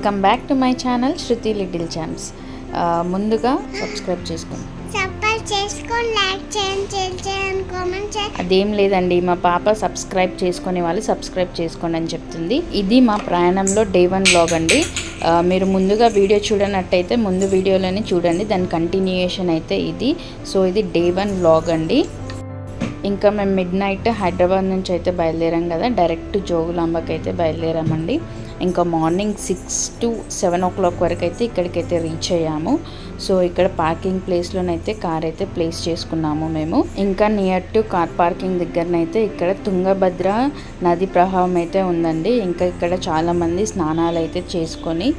Welcome back to my channel Shruti little chance ముందుగా subscribe చేసుకోండి. అదేం లేదండి మా పాప సబ్స్క్రైబ్ చేసుకునే వాళ్ళు సబ్స్క్రైబ్ చేసుకోండి అని చెప్తుంది. ఇది మా ప్రయాణంలో డే వన్ బ్లాగ్ అండి. ఆ, మీరు ముందుగా వీడియో చూడనట్టయితే ముందు వీడియోలోనే చూడండి దాని కంటిన్యూయేషన్ అయితే ఇది. సో ఇది డే వన్ బ్లాగ్ అండి. ఇంకా మేము మిడ్ నైట్ హైదరాబాద్ నుంచి అయితే బయలుదేరాం కదా డైరెక్ట్ జోగులాంబకి అయితే బయలుదేరామండి. ఇంకా morning six to seven o'clock వరకు అయితే ఇక్కడికైతే రీచ్ అయ్యాము. సో ఇక్కడ పార్కింగ్ ప్లేస్లోనైతే కార్ అయితే ప్లేస్ చేసుకున్నాము మేము. ఇంకా నియర్ టు కార్ పార్కింగ్ దగ్గరనైతే ఇక్కడ తుంగభద్ర నది ప్రవాహం అయితే ఉందండి. ఇంకా ఇక్కడ చాలామంది స్నానాలు అయితే చేసుకొని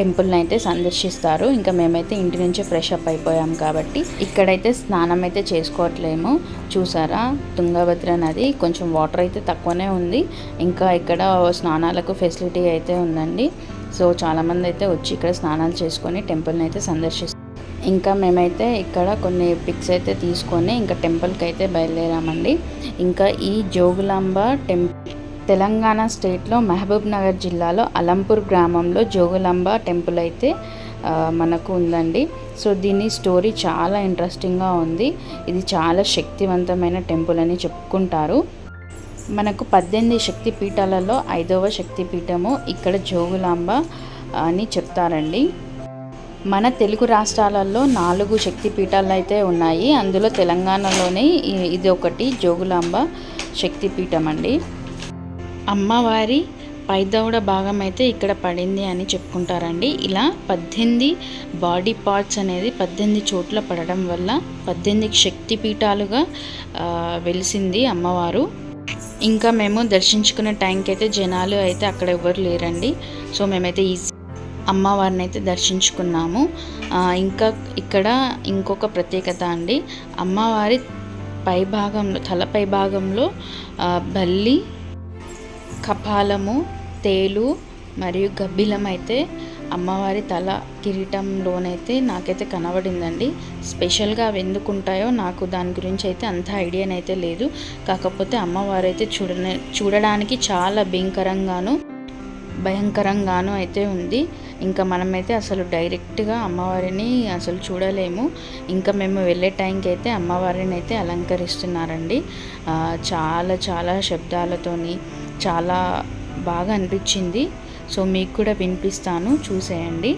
టెంపుల్ని అయితే సందర్శిస్తారు. ఇంకా మేమైతే ఇంటి నుంచే ఫ్రెష్ అప్ అయిపోయాం కాబట్టి ఇక్కడైతే స్నానం అయితే చేసుకోవట్లేము. చూసారా? తుంగభద్ర నది కొంచెం వాటర్ అయితే తక్కువనే ఉంది. ఇంకా ఇక్కడ స్నానాలకు ఫెసిలిటీ అయితే ఉందండి. సో చాలామంది అయితే వచ్చి ఇక్కడ స్నానాలు చేసుకొని టెంపుల్ని అయితే సందర్శిస్తారు. ఇంకా మేమైతే ఇక్కడ కొన్ని పిక్స్ అయితే తీసుకొని ఇంకా టెంపుల్కి అయితే బయలుదేరామండి. ఇంకా ఈ జోగులాంబ టెంపుల్ తెలంగాణ స్టేట్లో మహబూబ్ నగర్ జిల్లాలో అలంపూర్ గ్రామంలో జోగులాంబ టెంపుల్ అయితే మనకు ఉందండి. సో దీని స్టోరీ చాలా ఇంట్రెస్టింగ్గా ఉంది. ఇది చాలా శక్తివంతమైన టెంపుల్ అని చెప్పుకుంటారు. మనకు పద్దెనిమిది శక్తి పీఠాలలో ఐదవ శక్తి పీఠము ఇక్కడ జోగులాంబ అని చెప్తారండి. మన తెలుగు రాష్ట్రాలలో నాలుగు శక్తి పీఠాలు అయితే ఉన్నాయి. అందులో తెలంగాణలోనే ఇది ఒకటి జోగులాంబ శక్తిపీఠం అండి. అమ్మవారి పైదవడ భాగం అయితే ఇక్కడ పడింది అని చెప్పుకుంటారండి. ఇలా పద్దెనిమిది బాడీ పార్ట్స్ అనేది పద్దెనిమిది చోట్ల పడడం వల్ల పద్దెనిమిది శక్తి పీఠాలుగా వెలిసింది అమ్మవారు. ఇంకా మేము దర్శించుకునే టైంకి అయితే జనాలు అయితే అక్కడ ఎవరు లేరండి. సో మేమైతే ఈజీ అమ్మవారిని అయితే దర్శించుకున్నాము ఇంకా ఇక్కడ ఇంకొక ప్రత్యేకత అండి. అమ్మవారి పై భాగంలో తల పై భాగంలో బల్లి కపాలము తేలు మరియు గబ్బిలం అయితే అమ్మవారి తల కిరీటంలోనైతే నాకైతే కనబడిందండి. స్పెషల్గా అవి ఎందుకు ఉంటాయో నాకు దాని గురించి అయితే అంత ఐడియానైతే లేదు. కాకపోతే అమ్మవారు అయితే చూడనే చూడడానికి చాలా భయంకరంగాను భయంకరంగాను అయితే ఉంది. ఇంకా మనమైతే అసలు డైరెక్ట్గా అమ్మవారిని అసలు చూడలేము. ఇంకా మేము వెళ్ళే టైంకి అయితే అమ్మవారిని అయితే అలంకరిస్తున్నారండి చాలా చాలా శబ్దాలతోని చాలా బాగా అనిపించింది. సో మీకు కూడా వినిపిస్తాను. చూసేయండి.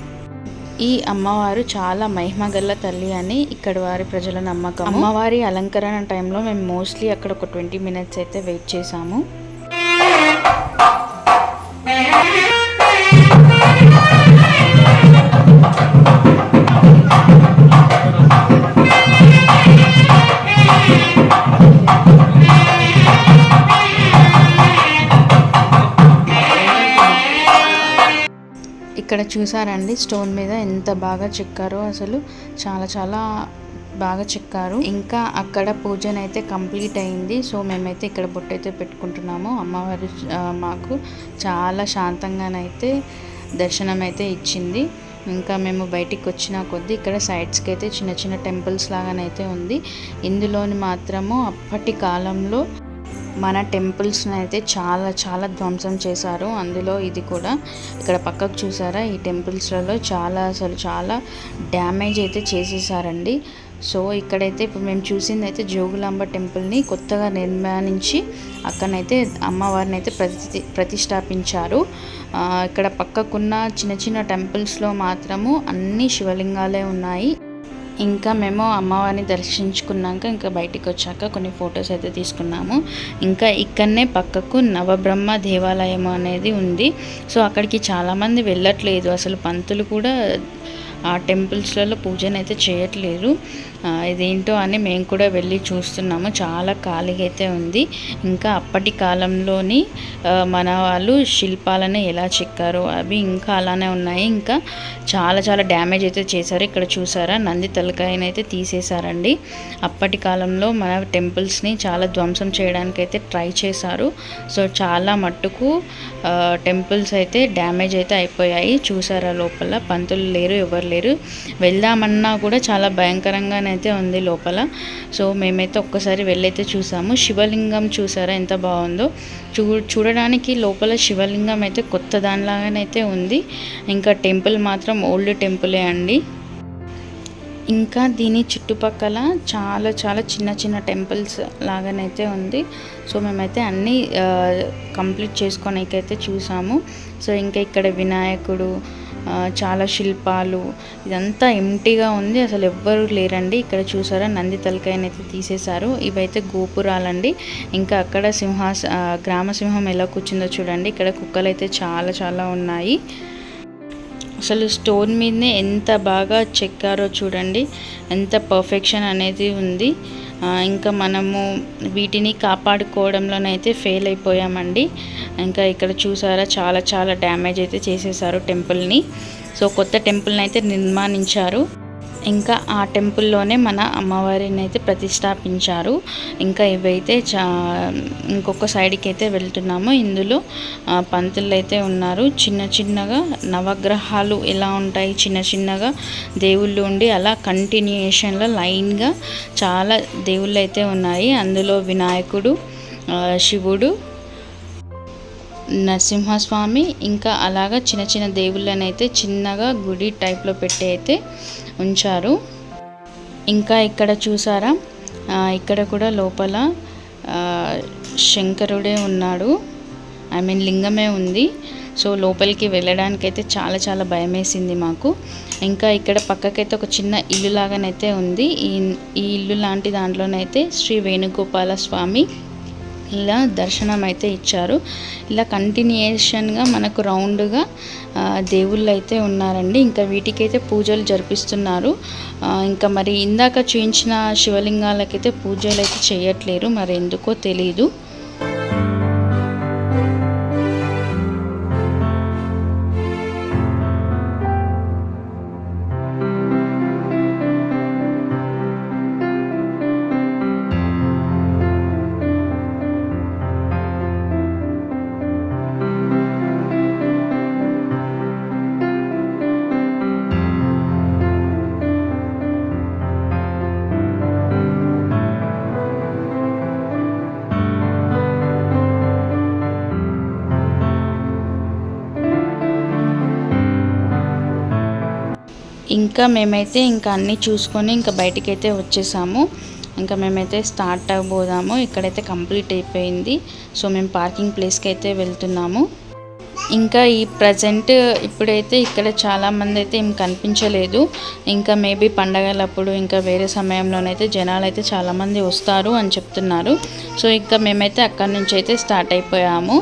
ఈ అమ్మవారు చాలా మహిమగల్ల తల్లి అని ఇక్కడ వారి ప్రజల నమ్మకం అమ్మవారి అలంకరణ టైంలో మేము మోస్ట్లీ అక్కడ ఒక ట్వంటీ మినిట్స్ అయితే వెయిట్ చేసాము. ఇక్కడ చూసారండి స్టోన్ మీద ఎంత బాగా చెక్కారో అసలు చాలా చాలా బాగా చెక్కారు. ఇంకా అక్కడ పూజనైతే కంప్లీట్ అయింది. సో మేమైతే ఇక్కడ బొట్టు అయితే పెట్టుకుంటున్నాము. అమ్మవారు మాకు చాలా శాంతంగానైతే దర్శనం అయితే ఇచ్చింది. ఇంకా మేము బయటికి వచ్చిన కొద్దీ ఇక్కడ సైడ్స్కి అయితే చిన్న చిన్న టెంపుల్స్ లాగానైతే ఉంది. ఇందులోని మాత్రము అప్పటి కాలంలో మన టెంపుల్స్ని అయితే చాలా చాలా ధ్వంసం చేశారు. అందులో ఇది కూడా ఇక్కడ పక్కకు చూసారా? ఈ టెంపుల్స్లలో చాలా అసలు చాలా డ్యామేజ్ అయితే చేసేసారండి. సో ఇక్కడైతే ఇప్పుడు మేము చూసింది అయితే జోగులాంబ టెంపుల్ని కొత్తగా నిర్మాణించి అక్కడనైతే అమ్మవారిని అయితే ప్రతి ప్రతిష్టాపించారు ఇక్కడ పక్కకున్న చిన్న చిన్న టెంపుల్స్లో మాత్రము అన్ని శివలింగాలే ఉన్నాయి. ఇంకా మేము అమ్మవారిని దర్శించుకున్నాక ఇంకా బయటికి వచ్చాక కొన్ని ఫొటోస్ అయితే తీసుకున్నాము. ఇంకా ఇక్కడనే పక్కకు నవబ్రహ్మ దేవాలయం అనేది ఉంది. సో అక్కడికి చాలామంది వెళ్ళట్లేదు. అసలు పంతులు కూడా ఆ టెంపుల్స్లలో పూజనైతే అయితే చేయట్లేదు. ఇదేంటో అని మేము కూడా వెళ్ళి చూస్తున్నాము. చాలా ఖాళీగా అయితే ఉంది. ఇంకా అప్పటి కాలంలోని మన వాళ్ళు శిల్పాలను ఎలా చెక్కారో అవి ఇంకా అలానే ఉన్నాయి. ఇంకా చాలా చాలా డ్యామేజ్ అయితే చేశారు. ఇక్కడ చూసారా? నంది తలకాయని అయితే తీసేశారండి. అప్పటి కాలంలో మన టెంపుల్స్ని చాలా ధ్వంసం చేయడానికి అయితే ట్రై చేశారు. సో చాలా మట్టుకు టెంపుల్స్ అయితే డ్యామేజ్ అయితే అయిపోయాయి. చూసారా లోపల? పంతులు లేరు ఎవరు లేరు. వెళ్దామన్నా కూడా చాలా భయంకరంగానే అయితే ఉంది లోపల. సో మేమైతే ఒక్కసారి వెళ్ళైతే చూసాము. శివలింగం చూసారా? ఎంత బాగుందో. చూ చూడడానికి లోపల శివలింగం అయితే కొత్త దానిలాగానైతే ఉంది. ఇంకా టెంపుల్ మాత్రం ఓల్డ్ టెంపులే అండి. ఇంకా దీని చుట్టుపక్కల చాలా చాలా చిన్న చిన్న టెంపుల్స్ లాగానైతే ఉంది. సో మేమైతే అన్నీ కంప్లీట్ చేసుకోనికైతే చూసాము. సో ఇంకా ఇక్కడ వినాయకుడు చాలా శిల్పాలు ఇదంతా ఎంటీగా ఉంది అసలు ఎవ్వరు లేరండి. ఇక్కడ చూసారా నంది తలకాయనైతే తీసేశారు. ఇవైతే గోపురాలండి. ఇంకా అక్కడ సింహాస గ్రామసింహం గ్రామ సింహం ఎలా కూర్చుందో చూడండి. ఇక్కడ కుక్కలు అయితే చాలా చాలా ఉన్నాయి. అసలు స్టోన్ మీదనే ఎంత బాగా చెక్కారో చూడండి. ఎంత పర్ఫెక్షన్ అనేది ఉంది. ఇంకా మనము వీటిని కాపాడుకోవడంలోనైతే ఫెయిల్ అయిపోయామండి. ఇంకా ఇక్కడ చూసారా చాలా చాలా డ్యామేజ్ అయితే చేసేసారు టెంపుల్ని. సో కొత్త టెంపుల్ని అయితే నిర్మాణించారు. ఇంకా ఆ టెంపుల్లోనే మన అమ్మవారిని అయితే ప్రతిష్టాపించారు. ఇంకా ఇవైతే చా ఇంకొక సైడ్కి అయితే వెళ్తున్నాము. ఇందులో పంతులు అయితే ఉన్నారు. చిన్న చిన్నగా నవగ్రహాలు ఎలా ఉంటాయి? చిన్న చిన్నగా దేవుళ్ళు ఉండి అలా కంటిన్యూషన్లో లైన్గా చాలా దేవుళ్ళు అయితే ఉన్నాయి. అందులో వినాయకుడు శివుడు నరసింహస్వామి ఇంకా అలాగా చిన్న చిన్న దేవుళ్ళని అయితే చిన్నగా గుడి టైప్లో పెట్టి అయితే ఉంచారు. ఇంకా ఇక్కడ చూసారా? ఇక్కడ కూడా లోపల శంకరుడే ఉన్నాడు. ఐ మీన్ లింగమే ఉంది. సో లోపలికి వెళ్ళడానికి అయితే చాలా చాలా భయం వేసింది మాకు. ఇంకా ఇక్కడ పక్కకైతే ఒక చిన్న ఇల్లు లాగానైతే ఉంది. ఈ ఈ ఇల్లు లాంటి దాంట్లోనైతే శ్రీ వేణుగోపాల స్వామి ఇలా దర్శనం అయితే ఇచ్చారు. ఇలా కంటిన్యూషన్గా మనకు రౌండ్గా దేవుళ్ళు అయితే ఉన్నారండి. ఇంకా వీటికైతే పూజలు జరిపిస్తున్నారు. ఇంకా మరి ఇందాక చూయించిన శివలింగాలకైతే పూజలు అయితే చేయట్లేరు. మరి ఎందుకో తెలీదు. ఇంకా మేమైతే ఇంకా అన్నీ చూసుకొని ఇంకా బయటికైతే వచ్చేసాము. ఇంకా మేమైతే స్టార్ట్ అవ్వబోదాము. ఇక్కడైతే కంప్లీట్ అయిపోయింది. సో మేము పార్కింగ్ ప్లేస్కి అయితే వెళ్తున్నాము. ఇంకా ఈ ప్రజెంట్ ఇప్పుడైతే ఇక్కడ చాలామంది అయితే ఏం కనిపించలేదు. ఇంకా మేబీ పండగలప్పుడు ఇంకా వేరే సమయంలోనైతే జనాలు అయితే చాలామంది వస్తారు అని చెప్తున్నారు. సో ఇంకా మేమైతే అక్కడి నుంచి అయితే స్టార్ట్ అయిపోయాము.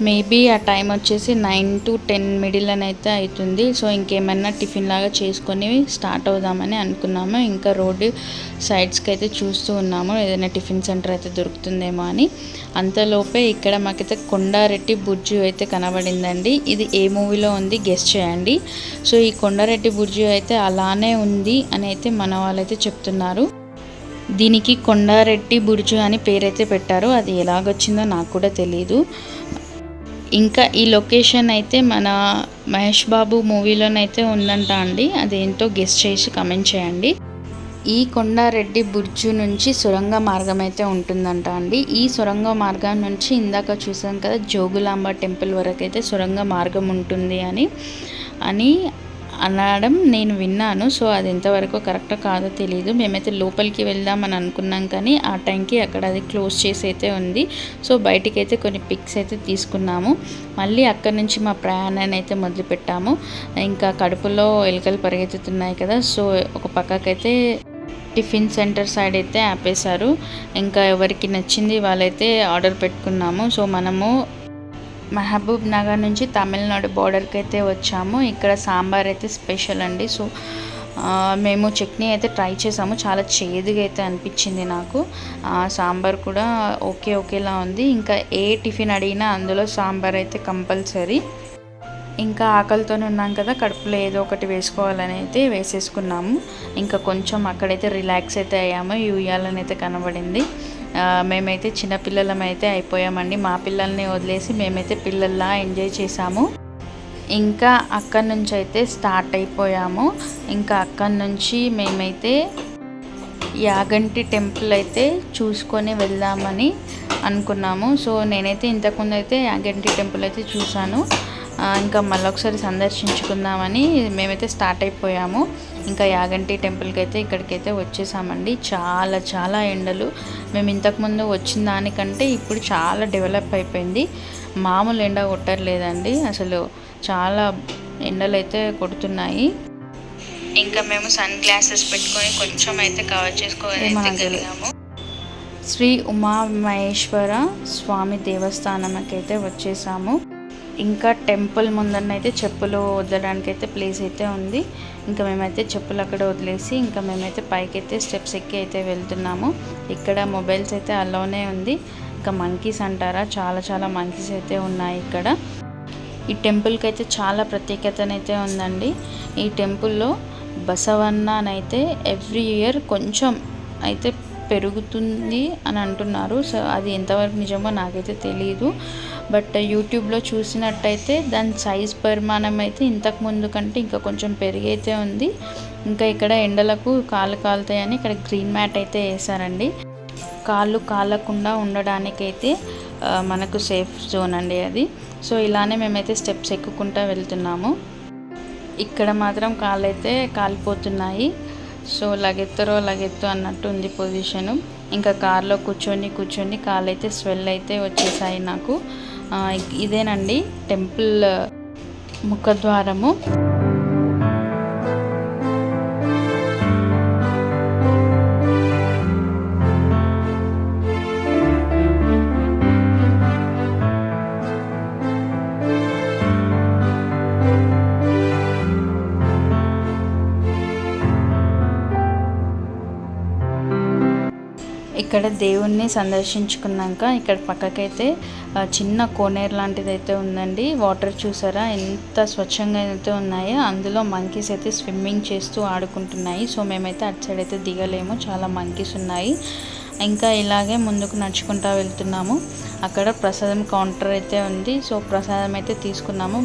మేబీ ఆ టైం వచ్చేసి నైన్ టు టెన్ మిడిల్ అని అయితే అవుతుంది. సో ఇంకేమైనా టిఫిన్ లాగా చేసుకొని స్టార్ట్ అవుదామని అనుకున్నాము. ఇంకా రోడ్డు సైడ్స్కి అయితే చూస్తూ ఉన్నాము. ఏదైనా టిఫిన్ సెంటర్ అయితే దొరుకుతుందేమో అని. అంతలోపే ఇక్కడ మాకైతే కొండారెడ్డి బుర్జు అయితే కనబడిందండి. ఇది ఏ మూవీలో ఉంది? గెస్ట్ చేయండి. సో ఈ కొండారెడ్డి బుర్జు అయితే అలానే ఉంది అని అయితే మన వాళ్ళైతే చెప్తున్నారు. దీనికి కొండారెడ్డి బుర్జు అని పేరైతే పెట్టారు. అది ఎలాగొచ్చిందో నాకు కూడా తెలియదు ఇంకా ఈ లొకేషన్ అయితే మన మహేష్ బాబు మూవీలోనైతే ఉందంట అండి. అదేంటో గెస్ట్ చేసి కమెంట్ చేయండి. ఈ కొండారెడ్డి బుర్జు నుంచి సొరంగ మార్గం అయితే ఉంటుందంట అండి. ఈ సొరంగ మార్గం నుంచి ఇందాక చూసాం కదా జోగులాంబ టెంపుల్ వరకు అయితే సొరంగ మార్గం ఉంటుంది అని. అని అనడం నేను విన్నాను. సో అది ఎంతవరకు కరెక్ట్ కాదో తెలియదు మేమైతే లోపలికి వెళ్దామని అనుకున్నాం కానీ ఆ టైంకి అక్కడ అది క్లోజ్ చేసి అయితే ఉంది. సో బయటికి అయితే కొన్ని పిక్స్ అయితే తీసుకున్నాము. మళ్ళీ అక్కడ నుంచి మా ప్రయాణాన్ని అయితే మొదలుపెట్టాము. ఇంకా కడుపులో ఎలుకలు పరిగెత్తుతున్నాయి కదా సో ఒక పక్కకైతే టిఫిన్ సెంటర్ సైడ్ అయితే ఆపేశారు. ఇంకా ఎవరికి నచ్చింది వాళ్ళైతే ఆర్డర్ పెట్టుకున్నాము. సో మనము మహబూబ్ నగర్ నుంచి తమిళనాడు బార్డర్కి అయితే వచ్చాము. ఇక్కడ సాంబార్ అయితే స్పెషల్ అండి. సో మేము చట్నీ అయితే ట్రై చేసాము. చాలా చేదుగా అయితే అనిపించింది నాకు. సాంబార్ కూడా ఓకే ఓకేలా ఉంది. ఇంకా ఏ టిఫిన్ అడిగినా అందులో సాంబార్ అయితే కంపల్సరీ. ఇంకా ఆకలితో ఉన్నాం కదా కడుపులో ఏదో ఒకటి వేసుకోవాలని అయితే వేసేసుకున్నాము. ఇంకా కొంచెం అక్కడైతే రిలాక్స్ అయితే అయ్యాము. ఈ అయితే కనబడింది. మేమైతే చిన్నపిల్లలమైతే అయిపోయామండి. మా పిల్లల్ని వదిలేసి మేమైతే పిల్లల్లా ఎంజాయ్ చేసాము ఇంకా అక్కడి నుంచి అయితే స్టార్ట్ అయిపోయాము. ఇంకా అక్కడి నుంచి మేమైతే యాగంటి టెంపుల్ అయితే చూసుకొని వెళ్దామని అనుకున్నాము. సో నేనైతే ఇంతకుముందు అయితే యాగంటి టెంపుల్ అయితే చూశాను. ఇంకా మళ్ళొకసారి సందర్శించుకుందామని మేమైతే స్టార్ట్ అయిపోయాము. ఇంకా యాగంటి టెంపుల్కి అయితే ఇక్కడికైతే వచ్చేసామండి. చాలా చాలా ఎండలు. మేము ఇంతకుముందు వచ్చిన దానికంటే ఇప్పుడు చాలా డెవలప్ అయిపోయింది. మామూలు ఎండ కొట్టర్లేదండి అసలు చాలా ఎండలు అయితే కొడుతున్నాయి. ఇంకా మేము సన్ గ్లాసెస్ పెట్టుకొని కొంచెం అయితే కవర్ వెళ్ళాము శ్రీ ఉమా మహేశ్వర స్వామి దేవస్థానంకి అయితే వచ్చేసాము. ఇంకా టెంపుల్ ముందన్నైతే చెప్పులు వదలడానికి అయితే ప్లేస్ అయితే ఉంది. ఇంకా మేమైతే చెప్పులు అక్కడ వదిలేసి ఇంకా మేమైతే పైకి అయితే స్టెప్స్ ఎక్కి అయితే వెళ్తున్నాము. ఇక్కడ మొబైల్స్ అయితే అలోనే ఉంది. ఇంకా మంకీస్ అంటారా? చాలా చాలా మంకీస్ అయితే ఉన్నాయి ఇక్కడ. ఈ టెంపుల్కి అయితే చాలా ప్రత్యేకతనైతే ఉందండి. ఈ టెంపుల్లో బసవన్ననైతే ఎవ్రీ ఇయర్ కొంచెం అయితే పెరుగుతుంది అని అంటున్నారు. సో అది ఎంతవరకు నిజమో నాకైతే తెలియదు బట్ యూట్యూబ్లో చూసినట్టయితే దాని సైజ్ పరిమాణం అయితే ఇంతకు ముందు కంటే ఇంకా కొంచెం పెరిగైతే ఉంది. ఇంకా ఇక్కడ ఎండలకు కాలు కాలుతాయని ఇక్కడ గ్రీన్ మ్యాట్ అయితే వేసారండి కాళ్ళు కాలకుండా ఉండడానికైతే మనకు సేఫ్ జోన్ అండి అది. సో ఇలానే మేమైతే స్టెప్స్ ఎక్కుకుంటా వెళ్తున్నాము. ఇక్కడ మాత్రం కాళ్ళు అయితే కాలిపోతున్నాయి. సో లగెత్తరో లగెత్తు అన్నట్టు ఉంది పొజిషను ఇంకా కార్లో కూర్చొని కూర్చొని కాలు అయితే స్వెల్ అయితే వచ్చేసాయి నాకు. ఇదేనండి టెంపుల్ ముఖద్వారము. ఇక్కడ దేవుణ్ణి సందర్శించుకున్నాక ఇక్కడ పక్కకైతే చిన్న కోనేరు లాంటిది అయితే ఉందండి. వాటర్ చూసారా? ఎంత స్వచ్ఛంగా అయితే ఉన్నాయో అందులో మంకీస్ అయితే స్విమ్మింగ్ చేస్తూ ఆడుకుంటున్నాయి. సో మేమైతే అటు సైడ్ అయితే దిగలేము. చాలా మంకీస్ ఉన్నాయి. ఇంకా ఇలాగే ముందుకు నడుచుకుంటా వెళ్తున్నాము. అక్కడ ప్రసాదం కౌంటర్ అయితే ఉంది. సో ప్రసాదం అయితే తీసుకున్నాము.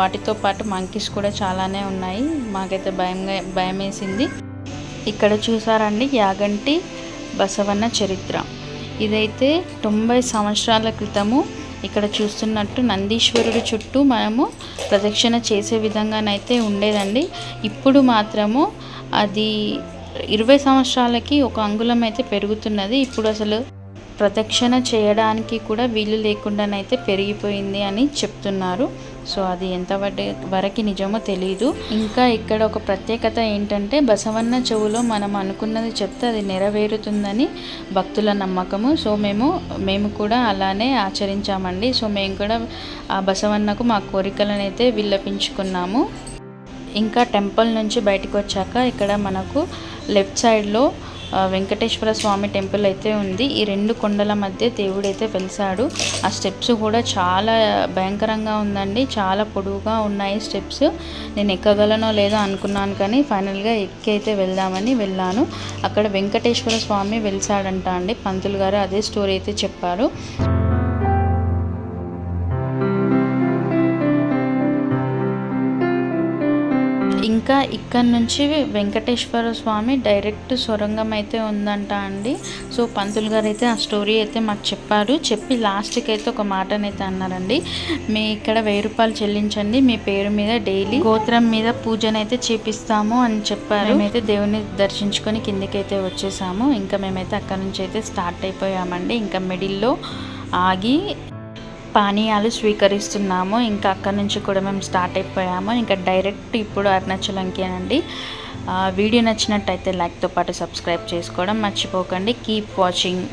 వాటితో పాటు మంకీస్ కూడా చాలానే ఉన్నాయి. మాకైతే భయంగా భయం వేసింది ఇక్కడ చూసారండి యాగంటి బసవన్న చరిత్ర. ఇదైతే తొంభై సంవత్సరాల క్రితము ఇక్కడ చూస్తున్నట్టు నందీశ్వరుడు చుట్టూ మనము ప్రదక్షిణ చేసే విధంగానైతే ఉండేదండి. ఇప్పుడు మాత్రము అది ఇరవై సంవత్సరాలకి ఒక అంగుళం అయితే పెరుగుతున్నది. ఇప్పుడు అసలు ప్రదక్షిణ చేయడానికి కూడా వీలు లేకుండానైతే పెరిగిపోయింది అని చెప్తున్నారు. సో అది ఎంత వరకు నిజమో తెలియదు ఇంకా ఇక్కడ ఒక ప్రత్యేకత ఏంటంటే బసవన్న చెవులో మనం అనుకున్నది చెప్తే అది నెరవేరుతుందని భక్తుల నమ్మకము. సో మేము మేము కూడా అలానే ఆచరించామండి. సో మేము కూడా ఆ బసవన్నకు మా కోరికలను అయితే విల్లపించుకున్నాము. ఇంకా టెంపుల్ నుంచి బయటకు వచ్చాక ఇక్కడ మనకు లెఫ్ట్ సైడ్లో వెంకటేశ్వర స్వామి టెంపుల్ అయితే ఉంది. ఈ రెండు కొండల మధ్య దేవుడైతే వెలిసాడు ఆ స్టెప్స్ కూడా చాలా భయంకరంగా ఉందండి. చాలా పొడవుగా ఉన్నాయి స్టెప్స్. నేను ఎక్కగలనో లేదో అనుకున్నాను కానీ ఫైనల్గా ఎక్కి అయితే వెళ్దామని వెళ్ళాను. అక్కడ వెంకటేశ్వర స్వామి వెలిసాడంట అండి. పంతులు గారు అదే స్టోరీ అయితే చెప్పారు. ఇంకా ఇక్కడ నుంచి వెంకటేశ్వర స్వామి డైరెక్ట్ సొరంగం అయితే ఉందంట అండి. సో పంతులు గారు అయితే ఆ స్టోరీ అయితే మాకు చెప్పారు. చెప్పి లాస్ట్కి అయితే ఒక మాటనైతే అన్నారండి. మీ ఇక్కడ వెయ్యి రూపాయలు చెల్లించండి. మీ పేరు మీద డైలీ గోత్రం మీద పూజనైతే చేపిస్తాము అని చెప్పారు. మేమైతే దేవుని దర్శించుకొని కిందికైతే అయితే వచ్చేసాము. ఇంకా మేమైతే అక్కడ నుంచి అయితే స్టార్ట్ అయిపోయామండి. ఇంకా మిడిల్లో ఆగి పానీయాలు స్వీకరిస్తున్నాము. ఇంకా అక్కడ నుంచి కూడా మేము స్టార్ట్ అయిపోయాము. ఇంకా డైరెక్ట్ ఇప్పుడు అరుణాచలంకేనండి. వీడియో నచ్చినట్టయితే లైక్తో పాటు సబ్స్క్రైబ్ చేసుకోవడం మర్చిపోకండి. Keep watching.